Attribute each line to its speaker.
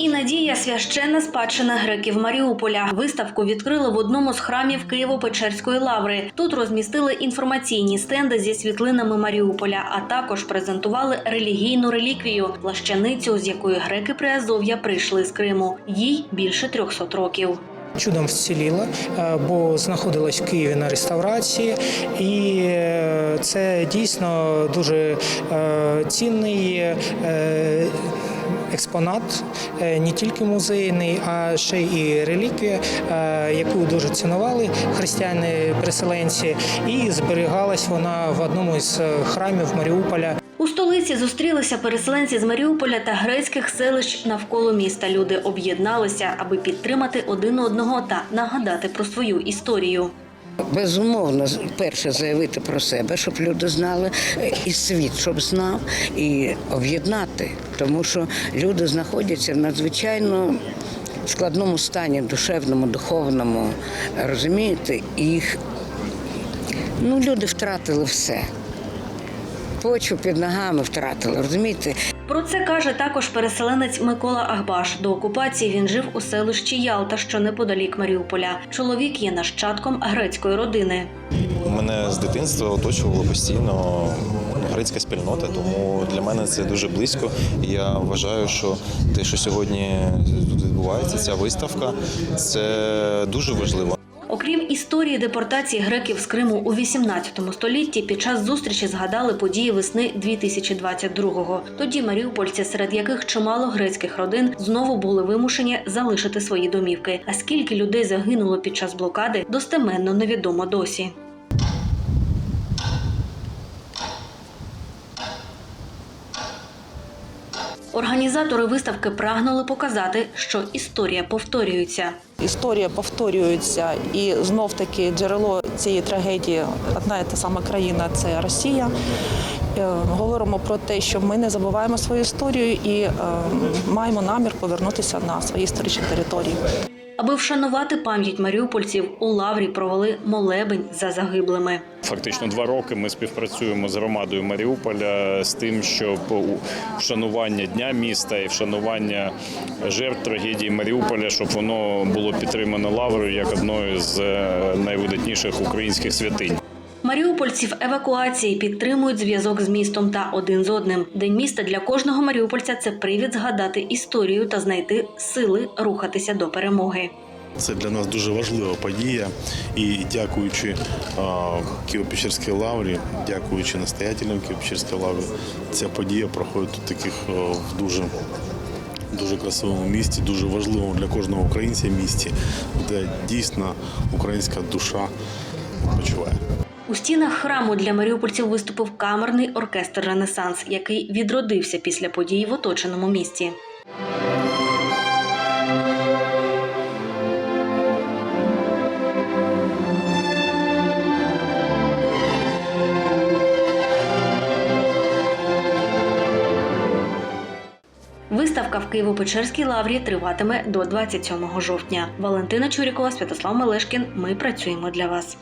Speaker 1: і надія священна спадщина греків Маріуполя. Виставку відкрили в одному з храмів Києво-Печерської лаври. Тут розмістили інформаційні стенди зі світлинами Маріуполя, а також презентували релігійну реліквію плащаницю, з якої греки Приазов'я прийшли з Криму. Їй більше 300 років.
Speaker 2: Чудом вціліла, е, бо знаходилась в Києві на реставрації, і е, це дійсно дуже е, цінний експонат, не тільки музейний, а ще і реліквія, яку дуже цінували християни-переселенці, і зберігалась вона в одному із храмів Маріуполя.
Speaker 1: У столиці зустрілися переселенці з Маріуполя та грецьких селищ навколо міста. Люди об'єдналися, аби підтримати один одного та нагадати про свою історію.
Speaker 3: Безумовно, перше заявити про себе, щоб люди знали, е, і світ, щоб знав, і об'єднати, тому що люди знаходяться в надзвичайно складному стані, душевному, духовному. Розумієте, їх ну, люди втратили все. Почву під ногами втратили, розумієте?
Speaker 1: Про це каже також переселенець Микола Ахбаш. До окупації він жив у селищі Ялта, що неподалік Маріуполя. Чоловік є нащадком грецької родини.
Speaker 4: Мене з дитинства оточувала постійно грецька спільнота, тому для мене це дуже близько. Я вважаю, що те, що сьогодні тут відбувається, ця виставка, це дуже важливо.
Speaker 1: Окрім історії депортації греків з Криму у 18 столітті, під час зустрічі згадали події весни 2022-го. Тоді маріупольці, серед яких чимало грецьких родин, знову були вимушені залишити свої домівки. А скільки людей загинуло під час блокади, достеменно невідомо досі. Організатори виставки прагнули показати, що історія повторюється.
Speaker 5: Історія повторюється, і знов таки джерело цієї трагедії одна і та сама країна це Росія. Е, Говоримо про те, що ми не забуваємо свою історію і е, маємо намір повернутися на свої історичні території.
Speaker 1: Аби вшанувати пам'ять маріупольців, у лаврі провели молебень за загиблими.
Speaker 6: Фактично два роки ми співпрацюємо з громадою Маріуполя з тим, щоб вшанування дня міста і вшанування жертв трагедії Маріуполя, щоб воно було підтримано лаврою як одною з е, найвидатніших українських святинь.
Speaker 1: Маріупольці в евакуації підтримують зв'язок з містом та один з одним. День міста для кожного маріупольця це привід згадати історію та знайти сили рухатися до перемоги.
Speaker 7: Це для нас дуже важлива подія. І дякуючи Києво-Печерській лаврі, дякуючи настоятелям Києво-Печерської лаври, ця подія проходить тут таких в дуже. Дуже красивому місті, дуже важливому для кожного українця місті, де дійсно українська душа почуває.
Speaker 1: У стінах храму для маріупольців виступив камерний оркестр Ренесанс, який відродився після подій в оточеному місті. Виставка в Києво-Печерській лаврі триватиме до 27 жовтня. Валентина Чурікова, Святослав Мелешкін. Ми працюємо для вас.